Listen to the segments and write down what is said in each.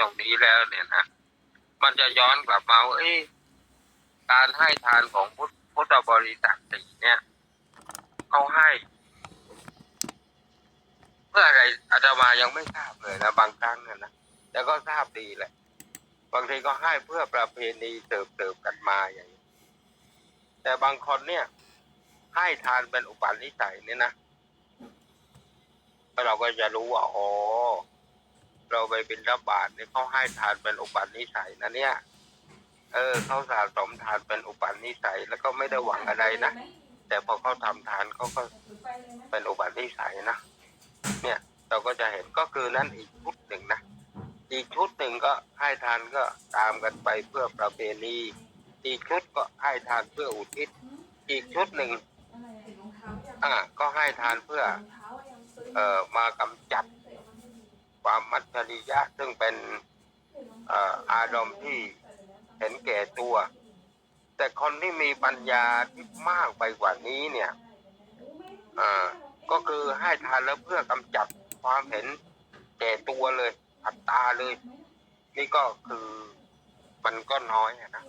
ตรงนี้แล้วเนี่ยนะมันจะย้อนกลับมาว่าเอ้ยการให้ทานของพุทธพุทธบริษัทสีเนี่ยเขาให้ เพื่ออะไรอาตมายังไม่ทราบเลยนะบางครั้งนะนะแต่ก็ทราบดีแหละ บางทีก็ให้เพื่อประเพณีเติบเติบกันมาอย่างนี้แต่บางคนเนี่ย ให้ทานเป็นอุปนิสัยเนี่ยนะเราก็จะรู้ว่าอ๋อ เราไปบินรับบาตเนี่ยเขาให้ทานเป็นอุปนิสัยนะเนี่ย เออเขาสะสมทานเป็นอุปนิสัย แล้วก็ไม่ได้หวังอะไรนะแต่พอเขาทำทานเขาก็เป็นอุปนิสัยนะเนี่ย เราก็จะเห็นก็คือนั่นอีกชุดหนึ่งนะอีกชุดหนึ่งก็ให้ทานก็ตามกันไปเพื่อประเพณีอีกชุดก็ให้ทานเพื่ออุทิศ อีกชุดหนึ่งอ่าก็ให้ทานเพื่อ เอ่อมากำจัด ความมัจฉริยะซึ่งเป็นเอ่ออารมณ์ที่เห็นแก่ตัว แต่คนที่มีปัญญาที่มากไปกว่านี้เนี่ยก็คือให้ทานแล้วเพื่อกำจัดความเห็นแก่ตัวเลยอัตตาเลย นี่ก็คือมันก็น้อยนะ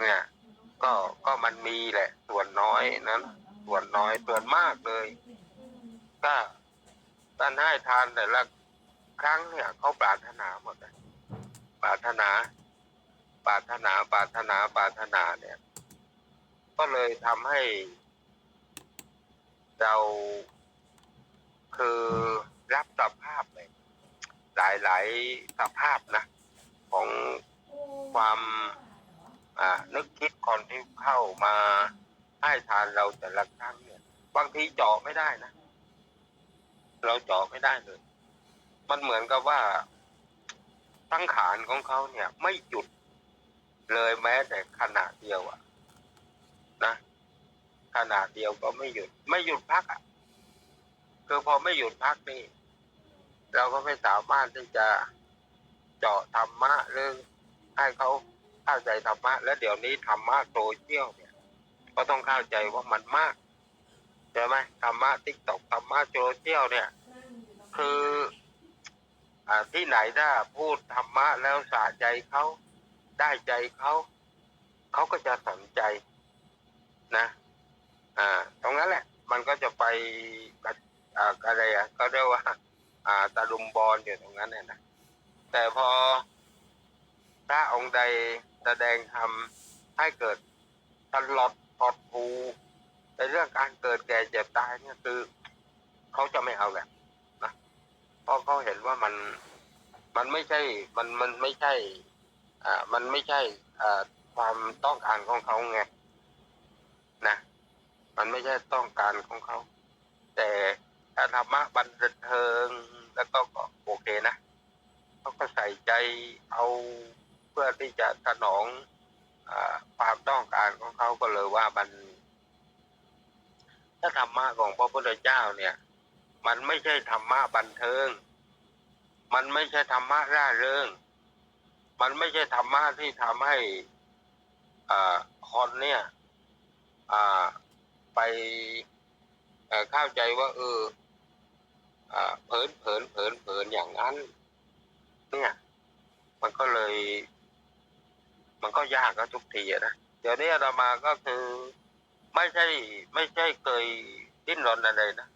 เนี่ยก็ก็มันมีแหละ ส่วนน้อยนั้น ส่วนน้อยส่วนมากเลย ก็การให้ทานแต่ละ ครั้งเนี่ยเขาปรารถนาหมดเลยปรารถนา ปรารถนา ปรารถนา ปรารถนาเนี่ย ก็เลยทำให้เราคือรับสภาพเลยหลายหลายสภาพนะ ของความอ่านึกคิดคนที่เข้ามาให้ทานเราแต่ละครั้งเนี่ย บางทีเจาะไม่ได้นะ เราเจาะไม่ได้เลย มันเหมือนกับว่าสังขารของเขาเนี่ย ไม่หยุดเลยแม้แต่ขณะเดียวอะนะขณะเดียวก็ไม่หยุด ไม่หยุดพักอะคือพอไม่หยุดพักนี่เราก็ไม่สามารถที่จะเจาะธรรมะหรือให้เขาเข้าใจธรรมะ และเดี๋ยวนี้ธรรมะโซเชียลเนี่ย ก็ต้องเข้าใจว่ามันมากใช่ไหมธรรมะทิกตอกธรรมะโซเชียลเนี่ย คือ ที่ไหนถ้าพูดธรรมะแล้วสะใจเขาได้ใจเขาเขาก็จะสนใจนะอ่า ตรงนั้นแหละ มันก็จะไปกับอ่าอะไรอะก็เรียกว่า อ่าตะลุมบอลอยู่ตรงนั้นเนี่ยนะแต่พอพระองค์ใดแสดงธรรมให้เกิดตลอดพอดภูในเรื่องการเกิดแก่เจ็บตายเนี่ยคือเขาจะไม่เอาแหละ เพราะเขาเห็นว่ามันมันไม่ใช่มันมันไม่ใช่ อ่า มันไม่ใช่อ่าความต้องการของเขาไงนะมันไม่ใช่ต้องการของเขา แต่ถ้าธรรมะบันเทิงแล้วก็โอเคนะเขาก็ใส่ใจเอาเพื่อที่จะสนองอาความต้องการของเขาก็เลยว่ามันถ้าธรรมะของพระพุทธเจ้าเนี่ย มันไม่ใช่ธรรมะบันเทิง มันไม่ใช่ธรรมะร่าเริง มันไม่ใช่ธรรมะที่ทำให้อ่าคนเนี่ยไปเอ่อเข้าใจว่า เออเผินเผินเผินเผินอย่างนั้น เนี่ย มันก็เลย มันก็ยากก็ทุกทีนะเดี๋ยวนี้อามาก็คือ ไม่ใช่ ไม่ใช่เคยดิ้นรนอะไรนะ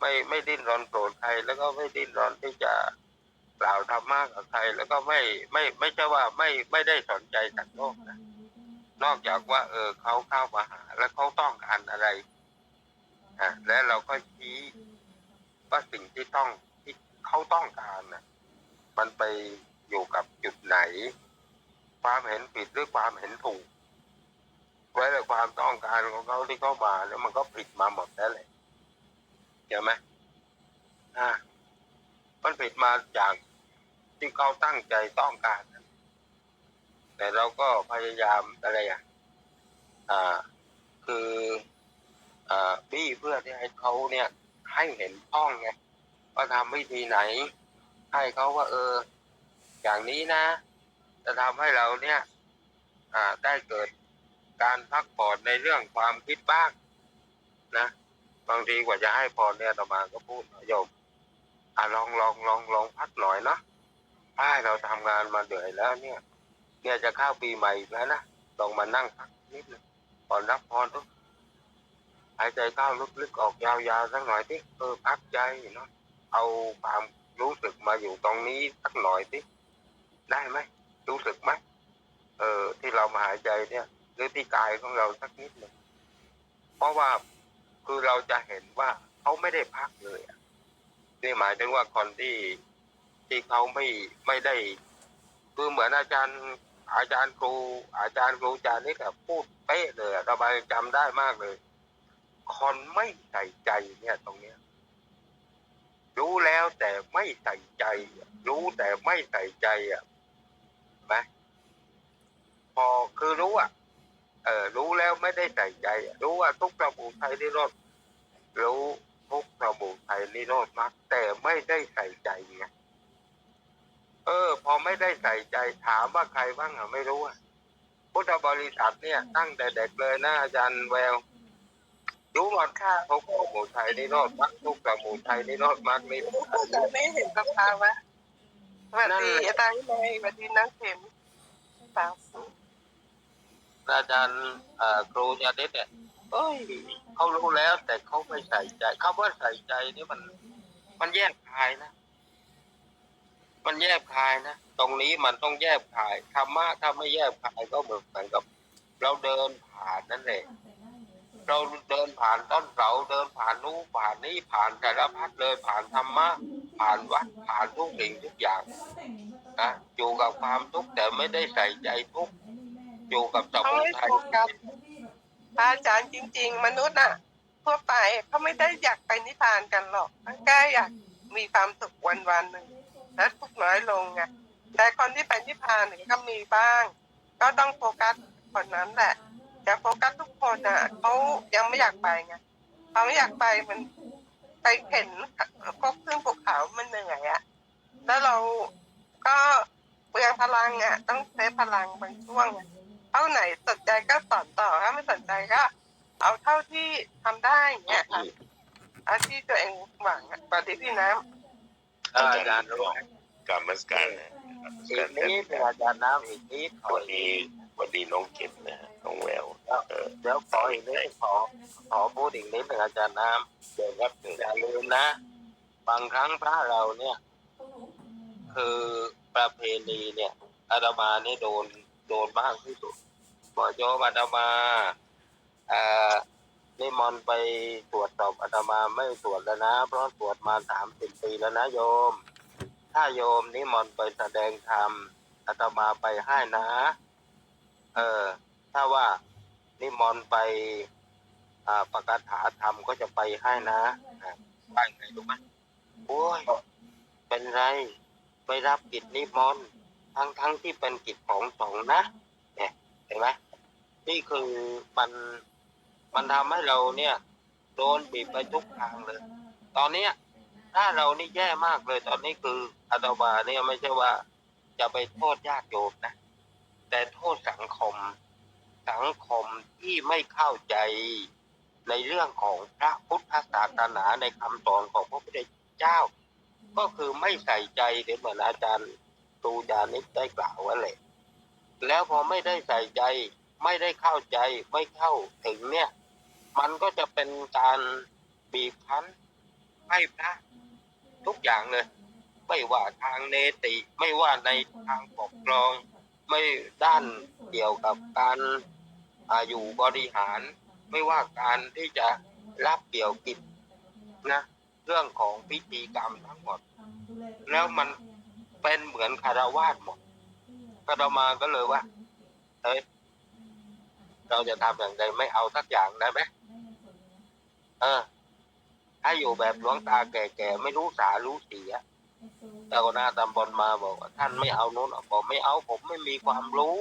ไม่ไม่ดิ้นรนโกรธใครแล้วก็ไม่ดิ้นรนที่จะกล่าวธรรมะกับใครแล้วก็ไม่ไม่ไม่ใช่ว่าไม่ไม่ได้สนใจสัตว์โลกนะนอกจากว่า เออเขาเข้ามาหา แล้วเขาต้องการอะไรอะแล้วเราก็ชี้ว่าสิ่งที่ต้องที่เขาต้องการนะมันไปอยู่กับจุดไหน ความเห็นผิดหรือความเห็นถูกไว้แต่ความต้องการของเขาที่เข้ามาแล้วมันก็ผิดมาหมดแล้วแหละ เห็นไหมอ่ามันผิดมาจากที่เขาตั้งใจต้องการ แต่เราก็พยายามอะไรอะอ่า คืออ่าบี้เพื่อที่ให้เขาเนี่ย ให้เห็นพ้องไงว่าทำวิธีไหน ให้เขาว่า เออ อย่างนี้นะ จะทำให้เราเนี่ย อ่าได้เกิดการพักผ่อนในเรื่องความคิดบ้างนะ บางทีกว่าจะให้พรเนี่ยต่อมาก็พูดโยมอ่าลองลองลองลองพักหน่อยเนาะพใช่เราทำงานมาเหนื่อยแล้วเนี่ยเนี่ยจะเข้าปีใหม่อีกแล้วนะลองมานั่งพักนิดนึงก่อนรับพรทุกหายใจเข้าลึกๆออกยาวๆสักหน่อยที่เออพักใจเนาะเอาความรู้สึกมาอยู่ตรงนี้สักหน่อยที่ได้ไหมรู้สึกไหมเออที่เรามาหายใจเนี่ย หรือที่กายของเราสักนิดหนึ่งเพราะว่า คือเราจะเห็นว่าเขาไม่ได้พักเลยนี่หมายถึงว่าคนที่ที่เขาไม่ไม่ได้ คือเหมือนอาจารย์ อาจารย์ครู อาจารย์ครูอาจารย์นี่แบบพูดเป๊ะเลยอะระบายจำได้มากเลย คนไม่ใส่ใจเนี่ยตรงเนี้ย รู้แล้วแต่ไม่ใส่ใจ รู้แต่ไม่ใส่ใจอะไหมพอคือรู้อะ เออรู้แล้วไม่ได้ใส่ใจอะรู้ว่าทุกสมุทัยนิโรธรู้ทุกสมุทัยนิโรธมรรคแต่ไม่ได้ใส่ใจไงเออ พอไม่ได้ใส่ใจถามว่าใครบ้างอะไม่รู้อะพุทธบริษัทเนี่ย ตั้งแต่เด็กเลยนะอาจารย์แววรู้หมดค่ะทุกสมุทัยนิโรธมรรคทุกสมุทัยนิโรธมรรคนี่แต่ไม่เห็นสภาวะสวัสดีอาจารย์นายสวัสดีนักเข็มสาว อาจารย์ครูยาเด็ดเนี่ยเอ้ยเขารู้แล้วแต่เขาไม่ใส่ใจคำว่าใส่ใจนี่มัน มันแยกคายนะ มันแยกคายนะ ตรงนี้มันต้องแยกคายธรรมะถ้าไม่แยกคายก็เหมือนกับ เราเดินผ่านนั่นแหละเราเดินผ่านต้นเสาเดินผ่านนู้ผ่านนี้ผ่านแต่ละพัดเลยผ่านธรรมะผ่านวัดผ่านทุกสิ่งทุกอย่างนะอยู่กับความทุกข์แต่ไม่ได้ใส่ใจทุกข์ อยู่กับสเขามุไม่ทัยโฟกัสพระอาจารย์จริง ๆ มนุษย์อะ ทั่วไปเขาไม่ได้อยากไปนิพพานกันหรอกเขาแค่อยากมีความสุขวันวันๆหนึ่งและทุกข์น้อยลงไงแต่คนที่ไปนิพพานเนี่ยก็มีบ้าง ก็ต้องโฟกัสคนนั้นแหละแต่โฟกัสทุกคนอะเขายังไม่อยากไปไงเขาไม่อยากไปมันไปเห็นพวกขึ้นภูเขามันเหนื่อยอะแล้วเราก็เปลืองพลังอะ ต้องใช้พลังบางช่วงอะ เท่าไหนสนใจก็สอนต่อถ้าไม่สนใจก็ เอาเท่าที่ทำได้อย่างเงี้ยค่ะเอาที่ตัวเองหวังอะปฏิพี่น้ำอาจารย์รู้กรรมสการนะอีกนิดอาจารย์น้ำอีกนิดขอวันอีนี้กวันนี้น้องเก็บนะฮะน้องแววเออเดี๋ยวขออีกนิดขอขอพูดอีกนิดหนึ่งอาจารย์น้ำเดี๋ยวครับอย่าลืมนะ บางครั้งพระเราเนี่ย คือประเพณีเนี่ยอาตมานี่โดน โดนมากที่สุดหมอโยมอาตมาเอ่อนิมนต์ไปตรวจสอบอาตมาไม่ตรวจแล้วนะ เพราะตรวจมาสามสิบปีแล้วนะโยม ถ้าโยมนิมนต์ไปแสดงธรรมอาตมาไปให้นะ เออ ถ้าว่านิมนต์ไปอ่าประกาศหาธรรมก็จะไปให้นะอ่าว่าไงรู้ไหมโอ้ยเป็นไรไม่รับกิจนิมนต์ ทั้งทั้งที่เป็นกิจของสงฆ์นะเนี่ยเห็นไหมนี่คือมันมันทำให้เราเนี่ยโดนบีบไปทุกทางเลย ตอนเนี้ยถ้าเรานี่แย่มากเลย ตอนนี้คืออาตมาเนี่ยไม่ใช่ว่าจะไปโทษญาติโยมนะ แต่โทษสังคม สังคมที่ไม่เข้าใจในเรื่องของพระพุทธศาสนาในคำสอนของพระพุทธเจ้า ก็คือไม่ใส่ใจเหมือนอาจารย์ ครูจานิกได้กล่าวไว้เลยแล้วพอไม่ได้ใส่ใจ ไม่ได้เข้าใจไม่เข้าถึงเนี่ย มันก็จะเป็นการบีบคั้นให้พระทุกอย่างเลย ไม่ว่าทางเนติ ไม่ว่าในทางปกครอง ไม่ด้านเกี่ยวกับการอาอยู่บริหาร ไม่ว่าการที่จะรับเกี่ยวกิจนะ เรื่องของพิธีกรรมทั้งหมด แล้วมัน เป็นเหมือนคารวาสหมดก็เรามาก็เลยว่าเฮ้ยเราจะทำอย่างไรไม่เอาสักอย่างได้ไหมเออ ถ้าอยู่แบบหลวงตาแก่ๆไม่รู้สารู้เสียเจ้าหน้าตำบลมาบอกว่าท่านไม่เอานู้นบอกไม่เอาผมไม่มีความรู้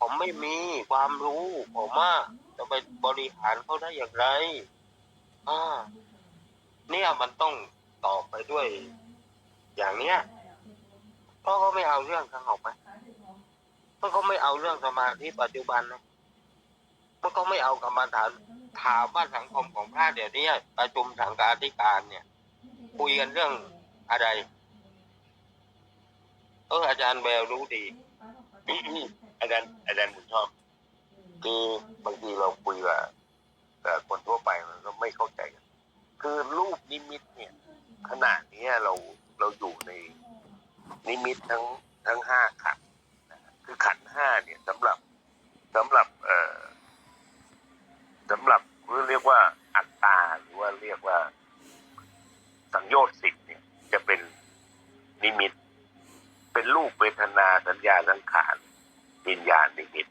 ผมไม่มีความรู้ ผมว่าจะไปบริหารเขาได้อย่างไรอ่าเนี่ยมันต้องตอบไปด้วย อย่างเนี้ย พราะเขาไม่เอาเรื่องทางออกไปเพราะเขาไม่เอาเรื่องสมาธิปัจจุบันนะเพราะเขาไม่เอากรรมฐานถามว่าสังคมของพระเดี๋ยวนี้ประชุมสังฆาธิการเนี่ย คุยกันเรื่องอะไรเอออาจารย์แววรู้ดีอาจารย์อาจารย์ผมชอบคือบางทีเราคุยกับกับคนทั่วไปมันก็ไม่เข้าใจกันคือรูปนิมิตเนี่ยขนาดนี้เราเราอยู่ใน นิมิตทั้งทั้งห้าขันคือขันห้าเนี่ยสำหรับสำหรับเอ่อสำหรับเรียกว่าอัตตาหรือว่าเรียกว่าสังโยชน์สิบเนี่ย จะเป็นนิมิต เป็นรูปเวทนาสัญญาสังขารวิญญาณนิมิต